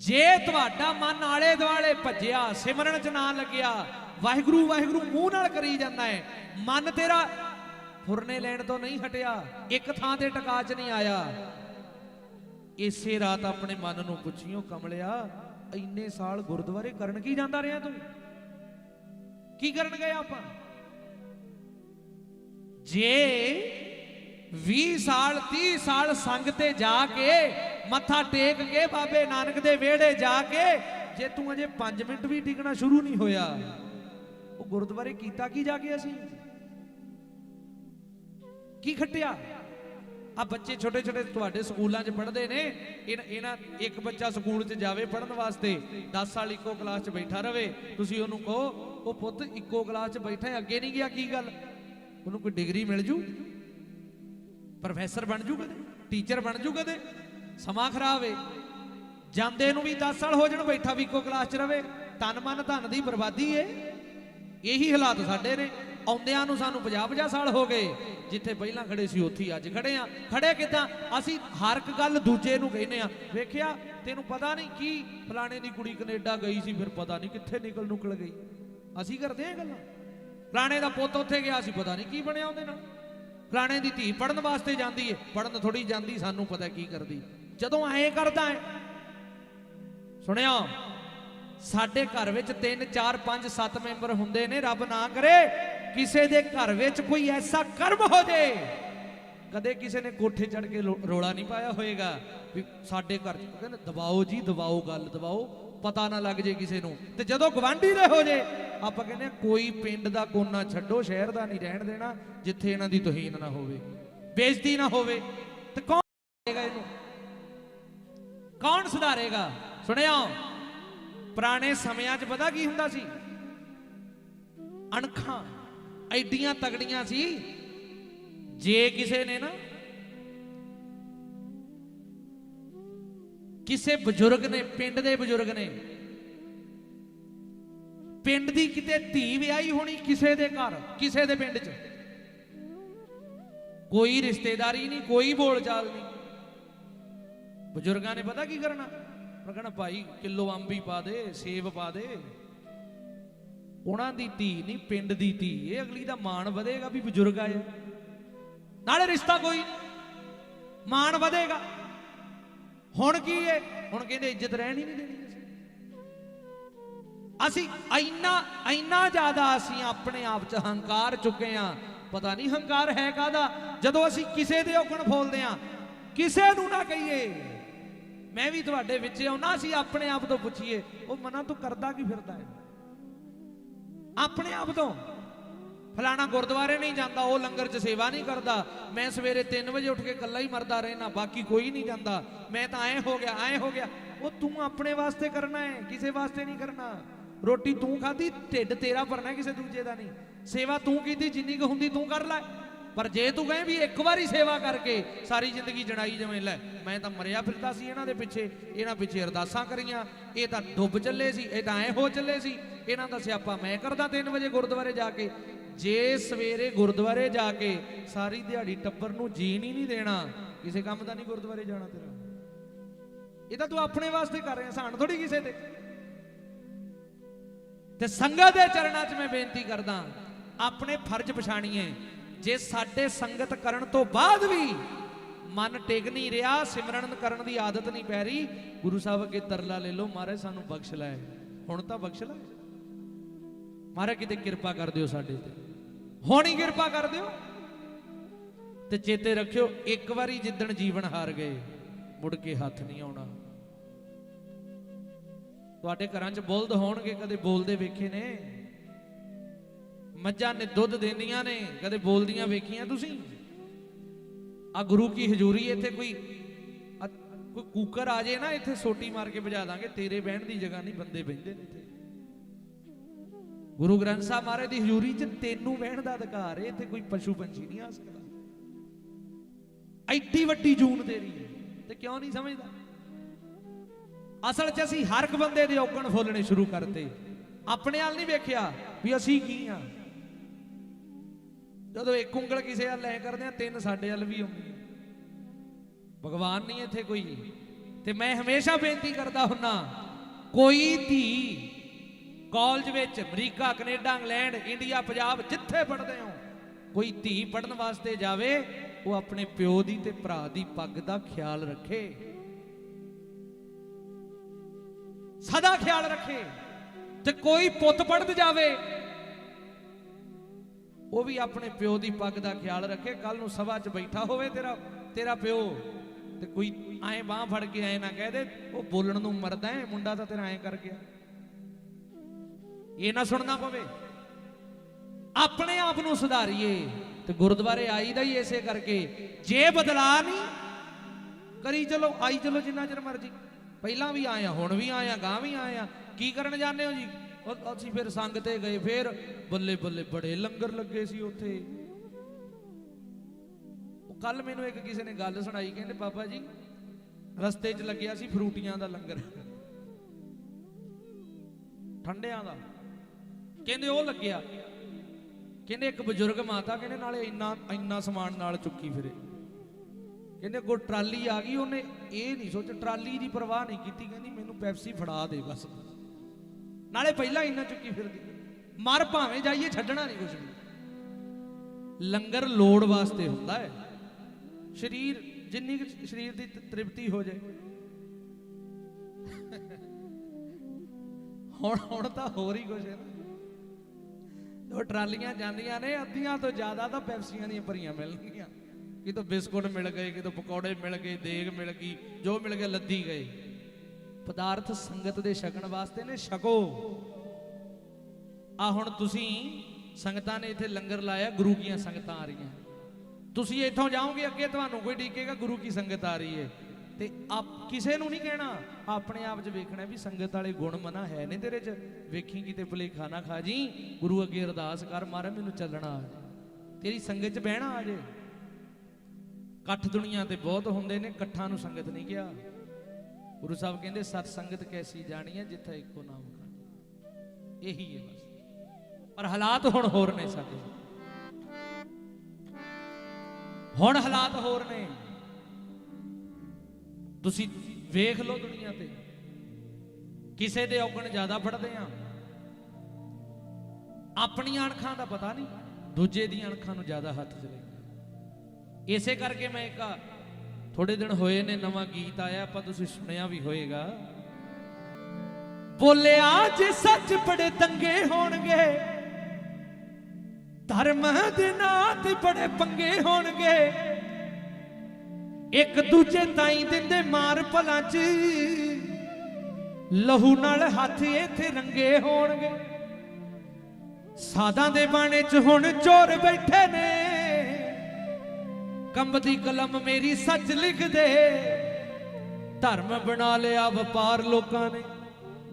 ਜੇ ਤੁਹਾਡਾ ਮਨ ਆਲੇ ਦੁਆਲੇ ਭੱਜਿਆ, ਸਿਮਰਨ ਚ ਨਾ ਲੱਗਿਆ, ਵਾਹਿਗੁਰੂ ਵਾਹਿਗੁਰੂ ਮੂੰਹ ਨਾਲ ਕਰੀ ਜਾਂਦਾ ਹੈ ਮਨ ਤੇਰਾ ਫੁਰਨੇ ਲੈਣ ਤੋਂ ਨਹੀਂ ਹਟਿਆ, ਇੱਕ ਥਾਂ ਤੇ ਟਿਕਾ ਚ ਨਹੀਂ ਆਇਆ। ਇਸੇ ਰਾਤ ਆਪਣੇ ਮਨ ਨੂੰ ਪੁੱਛਿਓ, ਕਮਲਿਆ, ਇੰਨੇ ਸਾਲ ਗੁਰਦੁਆਰੇ ਕਰਨ ਕੀ ਜਾਂਦਾ ਰਿਹਾ ਤੂੰ? ਕੀ ਕਰਨ ਗਏ ਆਪਾਂ? ਜੇ 20 ਸਾਲ 30 ਸਾਲ ਸੰਗ ਤੇ ਜਾ ਕੇ ਮੱਥਾ ਟੇਕ ਕੇ ਬਾਬੇ ਨਾਨਕ ਦੇ ਵਿਹੜੇ ਜਾ ਕੇ ਜੇ ਤੂੰ ਅਜੇ 5 ਮਿੰਟ ਵੀ ਟਿਕਣਾ ਸ਼ੁਰੂ ਨਹੀਂ ਹੋਇਆ ਉਹ ਗੁਰਦੁਆਰੇ ਕੀਤਾ ਕੀ ਜਾ ਕੇ ਅਸੀਂ? ਕੀ ਖੱਟਿਆ? ਆ ਬੱਚੇ ਛੋਟੇ ਛੋਟੇ ਤੁਹਾਡੇ ਸਕੂਲਾਂ 'ਚ ਪੜ੍ਹਦੇ ਨੇ ਇਹਨਾਂ ਇੱਕ ਬੱਚਾ ਸਕੂਲ 'ਚ ਜਾਵੇ ਪੜ੍ਹਨ ਵਾਸਤੇ 10 ਸਾਲ ਇੱਕੋ ਕਲਾਸ 'ਚ ਬੈਠਾ ਰਵੇ ਤੁਸੀਂ ਉਹਨੂੰ ਕਹੋ ਉਹ ਪੁੱਤ ਇੱਕੋ ਕਲਾਸ 'ਚ ਬੈਠਾ ਹੈ, ਅੱਗੇ ਨਹੀਂ ਗਿਆ ਕੀ ਗੱਲ? ਉਹਨੂੰ ਕੋਈ ਡਿਗਰੀ ਮਿਲ ਜੂ? ਪ੍ਰੋਫੈਸਰ ਬਣ ਜੂ ਕਦੇ? ਟੀਚਰ ਬਣ ਜੂ ਕਦੇ? ਸਮਾਂ ਖਰਾਬ ਏ। ਜਾਂਦੇ ਨੂੰ ਵੀ 10 ਸਾਲ ਹੋ ਜਾਣ, ਬੈਠਾ ਵੀ ਇੱਕੋ ਕਲਾਸ 'ਚ ਰਵੇ। ਤਨ ਮਨ ਧਨ ਦੀ ਬਰਬਾਦੀ ਏ। ਇਹੀ ਹਾਲਾਤ ਸਾਡੇ ਨੇ। ਆਉਂਦਿਆਂ ਨੂੰ ਸਾਨੂੰ 50 50 ਸਾਲ ਹੋ ਗਏ। ਜਿੱਥੇ ਪਹਿਲਾਂ ਖੜੇ ਸੀ, ਉੱਥੇ ਹੀ ਅੱਜ ਖੜੇ ਆ। ਖੜੇ ਕਿਦਾਂ? ਅਸੀਂ ਹਰ ਇੱਕ ਗੱਲ ਦੂਜੇ ਨੂੰ ਕਹਿੰਦੇ ਆ। ਵੇਖਿਆ, ਤੈਨੂੰ ਪਤਾ ਨਹੀਂ ਕੀ ਫਲਾਣੇ ਦੀ ਕੁੜੀ ਕੈਨੇਡਾ ਗਈ ਸੀ, ਫਿਰ ਪਤਾ ਨਹੀਂ ਕਿੱਥੇ ਨਿਕਲ ਨੁਕਲ ਗਈ। ਅਸੀਂ ਕਰਦੇ ਆ ਗੱਲਾਂ। ਫਲਾਣੇ ਦਾ ਪੁੱਤ ਉੱਥੇ ਗਿਆ ਸੀ ਪਤਾ ਨਹੀਂ ਕੀ ਬਣਿਆ ਉਹਦੇ ਨਾਲ। ਫਲਾਣੇ ਦੀ ਧੀ ਪੜਨ ਵਾਸਤੇ ਜਾਂਦੀ ਏ। ਪੜਨ ਥੋੜੀ ਜਾਂਦੀ, ਸਾਨੂੰ ਪਤਾ ਕੀ ਕਰਦੀ। ਜਦੋਂ ਐਂ ਕਰਦਾ ਹੈ ਸੁਣਿਓ ਸਾਡੇ ਘਰ ਵਿੱਚ 3 4 5 7 ਮੈਂਬਰ ਹੁੰਦੇ ਨੇ ਰੱਬ ਨਾ ਕਰੇ ਕਿਸੇ ਦੇ ਘਰ ਵਿੱਚ ਕੋਈ ਐਸਾ ਕਰਮ ਹੋ ਜੇ। ਕਦੇ ਕਿਸੇ ਨੇ ਕੋਠੇ ਚੜ ਕੇ ਰੋਲਾ ਨਹੀਂ ਪਾਇਆ ਹੋਏਗਾ ਵੀ ਸਾਡੇ ਘਰ ਚ ਕਹਿੰਦੇ ਦਬਾਓ ਜੀ ਦਬਾਓ ਗੱਲ ਦਬਾਓ ਪਤਾ ਨਾ ਲੱਗ ਜੇ ਕਿਸੇ ਨੂੰ। ਤੇ ਜਦੋਂ ਗਵਾਂਢੀ ਦੇ ਹੋ ਜੇ ਆਪਾਂ ਕਹਿੰਦੇ ਹਾਂ, ਕੋਈ ਪਿੰਡ ਦਾ ਕੋਨਾ ਛੱਡੋ ਸ਼ਹਿਰ ਦਾ ਨਹੀਂ ਰਹਿਣ ਦੇਣਾ ਜਿੱਥੇ ਇਹਨਾਂ ਦੀ ਤੋਹੀਨ ਨਾ ਹੋਵੇ ਬੇਇੱਜ਼ਤੀ ਨਾ ਹੋਵੇ। ਤੇ ਕੌਣ ਸੁਧਾਰੇਗਾ ਇਹਨੂੰ? ਕੌਣ ਸੁਧਾਰੇਗਾ? ਸੁਣਿਓ, ਪੁਰਾਣੇ ਸਮਿਆਂ 'ਚ ਪਤਾ ਕੀ ਹੁੰਦਾ ਸੀ? ਅਣਖਾਂ ਐਡੀਆਂ ਤਗੜੀਆਂ ਸੀ, ਜੇ ਕਿਸੇ ਨੇ ਨਾ ਕਿਸੇ ਬਜ਼ੁਰਗ ਨੇ, ਪਿੰਡ ਦੇ ਬਜ਼ੁਰਗ ਨੇ, ਪਿੰਡ ਦੀ ਕਿਤੇ ਧੀ ਵਿਆਹੀ ਹੋਣੀ ਕਿਸੇ ਦੇ ਘਰ, ਕਿਸੇ ਦੇ ਪਿੰਡ 'ਚ, ਕੋਈ ਰਿਸ਼ਤੇਦਾਰੀ ਨਹੀਂ, ਕੋਈ ਬੋਲਚਾਲ ਨਹੀਂ। ਬਜ਼ੁਰਗਾਂ ਨੇ ਪਤਾ ਕੀ ਕਰਨਾ? ਉਹਨਾਂ ਕਹਿਣਾ, ਭਾਈ, ਕਿਲੋ ਅੰਬੀ ਪਾ ਦੇ, ਸੇਬ ਪਾ ਦੇ। ਉਹਨਾਂ ਦੀ ਧੀ ਨਹੀਂ, ਪਿੰਡ ਦੀ ਧੀ। ਇਹ ਅਗਲੀ ਦਾ ਮਾਣ ਵਧੇਗਾ ਵੀ ਬਜ਼ੁਰਗ ਆ ਨਾਲੇ ਰਿਸ਼ਤਾ ਕੋਈ ਮਾਣ ਵਧੇਗਾ। ਹੁਣ ਕੀ ਹੈ ਹੁਣ ਕਹਿੰਦੇ, ਇੱਜ਼ਤ ਰਹਿਣ ਹੀ ਨਹੀਂ ਦੇਣੀ ਅਸੀਂ। ਇੰਨਾ ਇੰਨਾ ਜ਼ਿਆਦਾ ਅਸੀਂ ਆਪਣੇ ਆਪ 'ਚ ਹੰਕਾਰ ਚੁੱਕੇ ਆ। ਪਤਾ ਨਹੀਂ ਹੰਕਾਰ ਹੈ ਕਾਦਾ ਜਦੋਂ ਅਸੀਂ ਕਿਸੇ ਦੇ ਔਕਣ ਫੋਲਦੇ ਆ, ਕਿਸੇ ਨੂੰ ਨਾ ਕਹੀਏ। ਮੈਂ ਵੀ ਤੁਹਾਡੇ ਵਿੱਚ ਆਉਣਾ ਅਸੀਂ ਆਪਣੇ ਆਪ ਤੋਂ ਪੁੱਛੀਏ। ਉਹ ਮਨਾ ਤੂੰ ਕਰਦਾ ਕੀ ਫਿਰਦਾ ਹੈ? ਆਪਣੇ ਆਪ ਤੋਂ? ਫਲਾਣਾ ਗੁਰਦੁਆਰੇ ਨਹੀਂ ਜਾਂਦਾ, ਉਹ ਲੰਗਰ 'ਚ ਸੇਵਾ ਨਹੀਂ ਕਰਦਾ। ਮੈਂ ਸਵੇਰੇ 3 ਵਜੇ ਉੱਠ ਕੇ ਇਕੱਲਾ ਹੀ ਮਰਦਾ ਰਹਿਣਾ ਬਾਕੀ ਕੋਈ ਨਹੀਂ ਜਾਂਦਾ। ਮੈਂ ਤਾਂ ਐ ਹੋ ਗਿਆ, ਐ ਹੋ ਗਿਆ। ਉਹ ਤੂੰ ਆਪਣੇ ਵਾਸਤੇ ਕਰਨਾ ਹੈ, ਕਿਸੇ ਵਾਸਤੇ ਨਹੀਂ ਕਰਨਾ। ਰੋਟੀ ਤੂੰ ਖਾਧੀ, ਢਿੱਡ ਤੇਰਾ ਭਰਨਾ ਕਿਸੇ ਦੂਜੇ ਦਾ ਨਹੀਂ। ਸੇਵਾ ਤੂੰ ਕੀਤੀ, ਜਿੰਨੀ ਕੁ ਹੁੰਦੀ ਤੂੰ ਕਰ ਲੈ। ਪਰ ਜੇ ਤੂੰ ਕਹੇ ਵੀ ਇੱਕ ਵਾਰੀ ਸੇਵਾ ਕਰਕੇ ਸਾਰੀ ਜ਼ਿੰਦਗੀ ਜਣਾਈ ਜਵੇਂ, ਲੈ, ਮੈਂ ਤਾਂ ਮਰਿਆ ਫਿਰਦਾ ਸੀ ਇਹਨਾਂ ਦੇ ਪਿੱਛੇ, ਇਹਨਾਂ ਪਿੱਛੇ ਅਰਦਾਸਾਂ ਕਰੀਆਂ, ਇਹ ਤਾਂ ਡੁੱਬ ਚੱਲੇ ਸੀ, ਇਹ ਤਾਂ ਐ ਹੋ ਚੱਲੇ ਸੀ। ਇਹਨਾਂ ਦਾ ਸਿਆਪਾ ਮੈਂ ਕਰਦਾ 3 ਵਜੇ ਗੁਰਦੁਆਰੇ ਜਾ ਕੇ। ਜੇ ਸਵੇਰੇ ਗੁਰਦੁਆਰੇ ਜਾ ਕੇ ਸਾਰੀ ਦਿਹਾੜੀ ਟੱਬਰ ਨੂੰ ਜੀਣ ਹੀ ਨਹੀਂ ਦੇਣਾ, ਕਿਸੇ ਕੰਮ ਦਾ ਨਹੀਂ ਗੁਰਦੁਆਰੇ ਜਾਣਾ ਤੇਰਾ। ਇਹ ਤਾਂ ਤੂੰ ਆਪਣੇ ਵਾਸਤੇ ਕਰ ਰਿਹਾ ਸਾਨ ਥੋੜੀ ਕਿਸੇ ਤੇ। ਤੇ ਸੰਗਤ ਦੇ ਚਰਨਾਂ 'ਚ ਮੈਂ ਬੇਨਤੀ ਕਰਦਾ, ਆਪਣੇ ਫਰਜ਼ ਪਛਾਣੀਏ। ਜੇ ਸਾਡੇ ਸੰਗਤ ਕਰਨ ਤੋਂ ਬਾਅਦ ਵੀ ਮਨ ਟਿਕ ਨਹੀਂ ਰਿਹਾ, ਸਿਮਰਨ ਕਰਨ ਦੀ ਆਦਤ ਨਹੀਂ ਪੈ ਰਹੀ, ਗੁਰੂ ਸਾਹਿਬ ਅੱਗੇ ਤਰਲਾ ਲੈ ਲਓ, ਮਹਾਰਾਜ ਸਾਨੂੰ ਬਖਸ਼ ਲੈ। ਹੁਣ ਤਾਂ ਬਖਸ਼ ਲੈ। ਮਹਾਰਾਜ ਕਿਤੇ ਕਿਰਪਾ ਕਰ ਦਿਓ ਸਾਡੇ ਤੇ। ਹੁਣ ਹੀ ਕਿਰਪਾ ਕਰ ਦਿਓ। ਤੇ ਚੇਤੇ ਰੱਖਿਓ, ਇੱਕ ਵਾਰੀ ਜਿੱਦਣ ਜੀਵਨ ਹਾਰ ਗਏ, ਮੁੜ ਕੇ ਹੱਥ ਨਹੀਂ ਆਉਣਾ। ਤੁਹਾਡੇ ਘਰਾਂ 'ਚ ਬੁਲਦ ਹੋਣਗੇ, ਕਦੇ ਬੋਲਦੇ ਵੇਖੇ ਨੇ। ਮੱਝਾਂ ਨੇ ਦੁੱਧ ਦਿੰਦੀਆਂ ਨੇ, ਕਦੇ ਬੋਲਦੀਆਂ ਵੇਖੀਆਂ ਤੁਸੀਂ? ਆ ਗੁਰੂ ਕੀ ਹਜ਼ੂਰੀ ਇੱਥੇ ਕੋਈ ਕੋਈ ਕੂਕਰ ਆ ਜੇ ਨਾ, ਇੱਥੇ ਸੋਟੀ ਮਾਰ ਕੇ ਵਜਾ ਦਾਂਗੇ, ਤੇਰੇ ਬਹਿਣ ਦੀ ਜਗ੍ਹਾ ਨਹੀਂ, ਬੰਦੇ ਬਹਿੰਦੇ ਨੇ ਇੱਥੇ। ਗੁਰੂ ਗ੍ਰੰਥ ਸਾਹਿਬ ਮਹਾਰਾਜ ਦੀ ਹਜ਼ੂਰੀ 'ਚ ਤੈਨੂੰ ਬਹਿਣ ਦਾ ਅਧਿਕਾਰ ਹੈ, ਇੱਥੇ ਕੋਈ ਪਸ਼ੂ ਪੰਛੀ ਨਹੀਂ ਆ ਸਕਦਾ। ਐਡੀ ਵੱਡੀ ਜੂਨ ਤੇਰੀ ਹੈ, ਤੇ ਕਿਉਂ ਨਹੀਂ ਸਮਝਦਾ? ਅਸਲ 'ਚ ਅਸੀਂ ਹਰ ਇੱਕ ਬੰਦੇ ਦੇ ਔਕਣ ਫੋਲਣੇ ਸ਼ੁਰੂ ਕਰਤੇ। ਆਪਣੇ ਹਾਲ ਨਹੀਂ ਵੇਖਿਆ ਵੀ ਅਸੀਂ ਕੀ ਆ। ਜਦੋਂ ਇੱਕ ਉਂਗਲ ਕਿਸੇ ਵੱਲ ਲੈ ਕਰਦੇ ਆ, ਤਿੰਨ ਸਾਡੇ ਵੱਲ ਵੀ ਆਉਂਦੀ ਭਗਵਾਨ ਨਹੀਂ ਇੱਥੇ ਕੋਈ। ਤੇ ਮੈਂ ਹਮੇਸ਼ਾ ਬੇਨਤੀ ਕਰਦਾ ਹੁੰਨਾ, ਕੋਈ ਧੀ ਕਾਲਜ ਵਿੱਚ America, Canada, England, India, Punjab ਜਿੱਥੇ ਪੜ੍ਹਦੇ ਹੋ, ਕੋਈ ਧੀ ਪੜਨ ਵਾਸਤੇ ਜਾਵੇ, ਉਹ ਆਪਣੇ ਪਿਓ ਦੀ ਤੇ ਭਰਾ ਦੀ ਪੱਗ ਦਾ ਖਿਆਲ ਰੱਖੇ। ਸਦਾ ਖਿਆਲ ਰੱਖੇ। ਤੇ ਕੋਈ ਪੁੱਤ ਪੜਨ ਜਾਵੇ ਉਹ ਵੀ ਆਪਣੇ ਪਿਓ ਦੀ ਪੱਗ ਦਾ ਖਿਆਲ ਰੱਖੇ ਕੱਲ ਨੂੰ ਸਭਾ 'ਚ ਬੈਠਾ ਹੋਵੇ ਤੇਰਾ ਤੇਰਾ ਪਿਓ, ਤੇ ਕੋਈ ਐਂ ਬਾਹ ਫੜ ਕੇ ਐਂ ਨਾ ਕਹਿ ਦੇ, ਉਹ ਬੋਲਣ ਨੂੰ ਮਰਦਾ ਹੈ ਮੁੰਡਾ ਤਾਂ ਤੇਰਾ ਐਂ ਕਰ ਗਿਆ। ਇਹ ਨਾ ਸੁਣਨਾ ਪਵੇ। ਆਪਣੇ ਆਪ ਨੂੰ ਸੁਧਾਰੀਏ, ਤੇ ਗੁਰਦੁਆਰੇ ਆਈਦਾ ਹੀ ਐਸੇ ਕਰਕੇ। ਜੇ ਬਦਲਾ ਨਹੀਂ, ਕਰੀ ਚਲੋ, ਆਈ ਚਲੋ ਜਿੰਨਾ ਚਿਰ ਮਰਜ਼ੀ। ਪਹਿਲਾਂ ਵੀ ਆਇਆ, ਹੁਣ ਵੀ ਆਇਆ ਗਾਂ ਵੀ ਆਇਆ। ਕੀ ਕਰਨ ਜਾਂਦੇ ਹੋ ਜੀ? ਉਹ ਅਸੀਂ ਫਿਰ ਸੰਗ ਤੇ ਗਏ, ਫਿਰ ਬੱਲੇ ਬੱਲੇ ਬੜੇ ਲੰਗਰ ਲੱਗੇ ਸੀ ਉੱਥੇ। ਉਹ ਕੱਲ ਮੈਨੂੰ ਇੱਕ ਕਿਸੇ ਨੇ ਗੱਲ ਸੁਣਾਈ, ਕਹਿੰਦੇ ਬਾਬਾ ਜੀ, ਰਸਤੇ 'ਚ ਲੱਗਿਆ ਸੀ ਫਰੂਟੀਆਂ ਦਾ ਲੰਗਰ। ਠੰਡਿਆਂ ਦਾ। ਕਹਿੰਦੇ ਉਹ ਲੱਗਿਆ। ਕਹਿੰਦੇ ਇੱਕ ਬਜ਼ੁਰਗ ਮਾਤਾ ਕਹਿੰਦੇ ਨਾਲੇ ਇੰਨਾ ਇੰਨਾ ਸਮਾਨ ਨਾਲ ਚੁੱਕੀ ਫਿਰੇ। ਕਹਿੰਦੇ ਅੱਗੋਂ ਟਰਾਲੀ ਆ ਗਈ, ਉਹਨੇ ਇਹ ਨਹੀਂ ਸੋਚ ਟਰਾਲੀ ਦੀ ਪਰਵਾਹ ਨਹੀਂ ਕੀਤੀ, ਕਹਿੰਦੀ ਮੈਨੂੰ ਪੈਪਸੀ ਫੜਾ ਦੇ ਬਸ। ਨਾਲੇ ਪਹਿਲਾਂ ਇੰਨਾ ਚੁੱਕੀ ਫਿਰਦੀ। ਮਰ ਭਾਵੇਂ ਜਾਈਏ, ਛੱਡਣਾ ਨਹੀਂ ਕੁਛ ਵੀ। ਲੰਗਰ ਲੋੜ ਵਾਸਤੇ ਹੁੰਦਾ ਹੈ। ਸਰੀਰ, ਜਿੰਨੀ ਕੁ ਸਰੀਰ ਦੀ ਤ੍ਰਿਪਤੀ ਹੋ ਜਾਏ। ਹੁਣ ਹੁਣ ਤਾਂ ਹੋਰ ਹੀ ਕੁਛ ਹੈ ਨਾ। ਉਹ ਟਰਾਲੀਆਂ ਜਾਂਦੀਆਂ ਨੇ, ਅੱਧੀਆਂ ਤੋਂ ਜ਼ਿਆਦਾ ਤਾਂ ਪੈਪਸੀਆਂ ਦੀਆਂ ਭਰੀਆਂ ਮਿਲਣਗੀਆਂ। ਕਿਤੋਂ ਬਿਸਕੁਟ ਮਿਲ ਗਏ, ਕਿਤੋਂ ਪਕੌੜੇ ਮਿਲ ਗਏ, ਦੇਗ ਮਿਲ ਗਈ, ਜੋ ਮਿਲ ਗਿਆ ਲੱਦੀ ਗਏ। ਪਦਾਰਥ ਸੰਗਤ ਦੇ ਛਕਣ ਵਾਸਤੇ ਨੇ, ਛਕੋ। ਆ ਹੁਣ ਤੁਸੀਂ ਸੰਗਤਾਂ ਨੇ ਇੱਥੇ ਲੰਗਰ ਲਾਇਆ, ਗੁਰੂ ਕੀਆਂ ਸੰਗਤਾਂ ਆ ਰਹੀਆਂ। ਤੁਸੀਂ ਇੱਥੋਂ ਜਾਓਗੇ ਅੱਗੇ, ਤੁਹਾਨੂੰ ਕੋਈ ਡੀਕੇਗਾ ਗੁਰੂ ਕੀ ਸੰਗਤ ਆ ਰਹੀ ਹੈ ਤੇ ਆਪ ਕਿਸੇ ਨੂੰ ਨਹੀਂ ਕਹਿਣਾ, ਆਪਣੇ ਆਪ 'ਚ ਵੇਖਣਾ ਵੀ ਸੰਗਤ ਵਾਲੇ ਗੁਣ ਮਨਾ ਹੈ ਨੇ ਤੇਰੇ 'ਚ। ਵੇਖੀ ਕਿਤੇ ਭੁਲੇਖਾ ਨਾ ਖਾ ਜੀ, ਗੁਰੂ ਅੱਗੇ ਅਰਦਾਸ ਕਰ, ਮਾਰੇ ਮੈਨੂੰ ਚੱਲਣਾ ਆ ਜਾਏ ਤੇਰੀ ਸੰਗਤ 'ਚ ਬਹਿਣਾ ਆ ਜੇ। ਇਕੱਠ ਦੁਨੀਆ ਤੇ ਬਹੁਤ ਹੁੰਦੇ ਨੇ, ਇਕੱਠਾਂ ਨੂੰ ਸੰਗਤ ਨਹੀਂ ਕਿਹਾ। ਗੁਰੂ ਸਾਹਿਬ ਕਹਿੰਦੇ, ਸਤ ਸੰਗਤ ਕੈਸੀ ਜਾਣੀ ਹੈ ਜਿੱਥੇ ਇੱਕੋ ਨਾਮ ਖਾਣੀ ਇਹੀ ਹੈ ਬਸ। ਪਰ ਹਾਲਾਤ ਹੁਣ ਹੋਰ ਨੇ ਸਾਡੇ। ਹੁਣ ਹਾਲਾਤ ਹੋਰ ਨੇ। ਤੁਸੀਂ ਵੇਖ ਲਓ ਦੁਨੀਆ ਤੇ। ਕਿਸੇ ਦੇ ਔਗਣ ਜ਼ਿਆਦਾ ਫੜਦੇ ਆ। ਆਪਣੀਆਂ ਅਣਖਾਂ ਦਾ ਪਤਾ ਨਹੀਂ, ਦੂਜੇ ਦੀਆਂ ਅਣਖਾਂ ਨੂੰ ਜ਼ਿਆਦਾ ਹੱਥ ਚ ਇਸੇ ਕਰਕੇ ਮੈਂ ਇੱਕ ਥੋੜੇ ਦਿਨ ਹੋਏ ਨੇ ਨਵਾਂ ਗੀਤ ਆਇਆ, ਆਪਾਂ ਤੁਸੀਂ ਸੁਣਿਆ ਵੀ ਹੋਏਗਾ। ਬੋਲਿਆ ਜੇ ਸੱਚ ਬੜੇ ਦੰਗੇ ਹੋਣਗੇ, ਧਰਮ ਦੇ ਨਾਂ ਤੇ ਬੜੇ ਪੰਗੇ ਹੋਣਗੇ। ਇੱਕ ਦੂਜੇ ਤਾਈ ਦਿੰਦੇ ਮਾਰ ਭਲਾਂ ਚ, ਲਹੂ ਨਾਲ ਹੱਥ ਇੱਥੇ ਰੰਗੇ ਹੋਣਗੇ। ਸਾਦਾਂ ਦੇ ਬਾਣੇ ਚ ਹੁਣ ਚੋਰ ਬੈਠੇ ਨੇ। ਕੰਬਦੀ ਕਲਮ ਮੇਰੀ ਸੱਚ ਲਿਖਦੇ ਧਰਮ ਬਣਾ ਲਿਆ ਵਪਾਰ ਲੋਕਾਂ ਨੇ।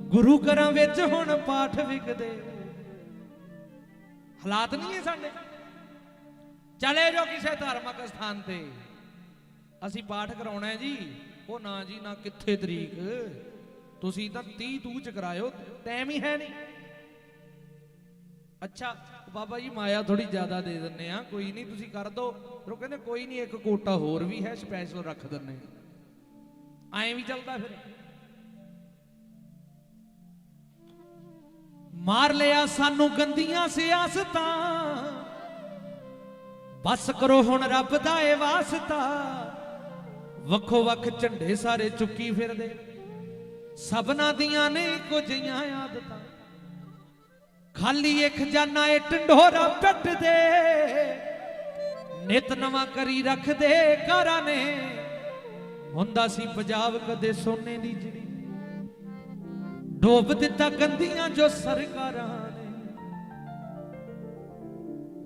ਗੁਰੂ ਘਰਾਂ ਵਿੱਚ ਹੁਣ ਪਾਠ ਵਿਕਦੇ। ਹਾਲਾਤ ਨਹੀਂ ਹੈ ਸਾਡੇ। ਚਲੇ ਜਾਓ ਕਿਸੇ ਧਾਰਮਿਕ ਸਥਾਨ ਤੇ। ਅਸੀਂ ਪਾਠ ਕਰਾਉਣਾ ਹੈ ਜੀ। ਉਹ ਨਾ ਜੀ, ਨਾ ਕਿੱਥੇ ਤਰੀਕ। ਤੁਸੀਂ ਤਾਂ 30 ਤੂ ਕਰਾਇਓ। ਟਾਈਮ ਹੀ ਹੈ ਨਹੀਂ। ਅੱਛਾ, ਬਾਬਾ ਜੀ ਮਾਇਆ ਥੋੜੀ ਜ਼ਿਆਦਾ ਦੇ ਦਿੰਨੇ ਆ, ਕੋਈ ਨਹੀਂ, ਤੁਸੀਂ ਕਰ ਦੋ। ਫਿਰ ਉਹ ਕਹਿੰਦੇ ਕੋਈ ਨਹੀਂ, ਇੱਕ ਕੋਟਾ ਹੋਰ ਵੀ ਹੈ ਸਪੈਸ਼ਲ ਰੱਖ ਦਿੰਨੇ ਐਂ ਵੀ ਚੱਲਦਾ ਫਿਰ। ਮਾਰ ਲਿਆ ਸਾਨੂੰ ਗੰਦੀਆਂ ਸਿਆਸਤਾਂ। ਬਸ ਕਰੋ ਹੁਣ ਰੱਬ ਦਾ ਏ ਵਾਸਤਾ। ਵੱਖੋ ਵੱਖ ਝੰਡੇ ਸਾਰੇ ਚੁੱਕੀ ਫਿਰਦੇ। ਸਭਨਾ ਦੀਆਂ ਨੇ ਕੁਝ ਆਦਤਾਂ। ਖਾਲੀ ਇਹ ਖਜ਼ਾਨਾ ਏ ਟੰਡੋਰਾ ਪਿੱਟ ਦੇ। ਨਿਤ ਨਵਾਂ ਕਰੀ ਰੱਖਦੇ ਘਰਾਂ ਨੇ। ਹੁੰਦਾ ਸੀ ਪੰਜਾਬ ਕਦੇ ਸੋਨੇ ਦੀ ਜਿਹੜੀ ਡੋਬ ਦਿੱਤਾ ਗੰਦੀਆਂ ਜੋ ਸਰਕਾਰਾਂ ਨੇ।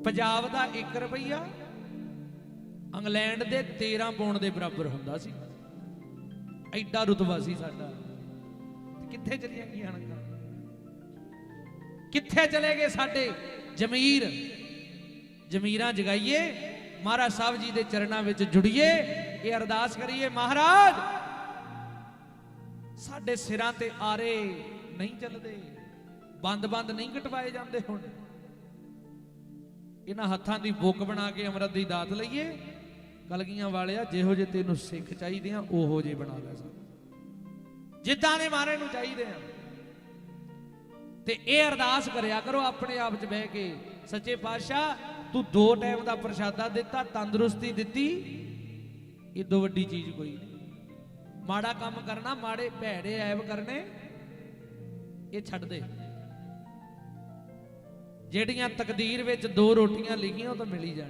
ਪੰਜਾਬ ਦਾ 1 ਰੁਪਈਆ ਇੰਗਲੈਂਡ ਦੇ 13 ਪੌਂਡ ਦੇ ਬਰਾਬਰ ਹੁੰਦਾ ਸੀ। ਐਡਾ ਰੁਤਬਾ ਸੀ ਸਾਡਾ। ਕਿੱਥੇ ਚਲੀਆਂ ਗਈਆਂ ਅਣਖਾਂ ਕਿੱਥੇ ਚਲੇ ਗਏ ਸਾਡੇ? ਜ਼ਮੀਰ। ਜ਼ਮੀਰਾਂ ਜਗਾਈਏ। ਮਹਾਰਾਜ ਸਾਹਿਬ ਜੀ ਦੇ ਚਰਨਾਂ ਵਿੱਚ ਜੁੜੀਏ। ਇਹ ਅਰਦਾਸ ਕਰੀਏ, ਮਹਾਰਾਜ! ਸਾਡੇ ਸਿਰਾਂ ਤੇ ਆਰੇ ਨਹੀਂ ਚੱਲਦੇ। ਬੰਦ-ਬੰਦ ਨਹੀਂ ਕਟਵਾਏ ਜਾਂਦੇ ਹੁਣ। ਇਹਨਾਂ ਹੱਥਾਂ ਦੀ ਬੁੱਕ ਬਣਾ ਕੇ ਅੰਮ੍ਰਿਤ ਦੀ ਦਾਤ ਲਈਏ। ਕਲਗੀਆਂ ਵਾਲਿਆ, ਜਿਹੋ ਜੇ ਤੈਨੂੰ ਸਿੱਖ ਚਾਹੀਦੇ ਆ, ਉਹੋ ਜੇ ਬਣਾ ਲੈ ਸਾਨੂੰ। ਜਿੱਦਾਂ ਦੇ ਮਾਰੇ ਨੂੰ ਚਾਹੀਦੇ ਆ। ਤੇ ਇਹ ਅਰਦਾਸ ਕਰਿਆ ਕਰੋ ਆਪਣੇ ਆਪ 'ਚ ਬਹਿ ਕੇ। ਸੱਚੇ ਪਾਤਸ਼ਾਹ, ਤੂੰ ਦੋ ਟਾਈਮ ਦਾ ਪ੍ਰਸ਼ਾਦਾ ਦਿੱਤਾ, ਤੰਦਰੁਸਤੀ ਦਿੱਤੀ। ਇਹ ਦੋ ਵੱਡੀ ਚੀਜ਼ ਕੋਈ ਨਹੀਂ। ਮਾੜਾ ਕੰਮ ਕਰਨਾ, ਮਾੜੇ ਭੈੜੇ ਐਬ ਕਰਨੇ, ਇਹ ਛੱਡ ਦੇ। ਜਿਹੜੀਆਂ ਤਕਦੀਰ ਵਿੱਚ ਦੋ ਰੋਟੀਆਂ ਲਿਖੀਆਂ, ਉਹ ਤਾਂ ਮਿਲੀ ਹੀ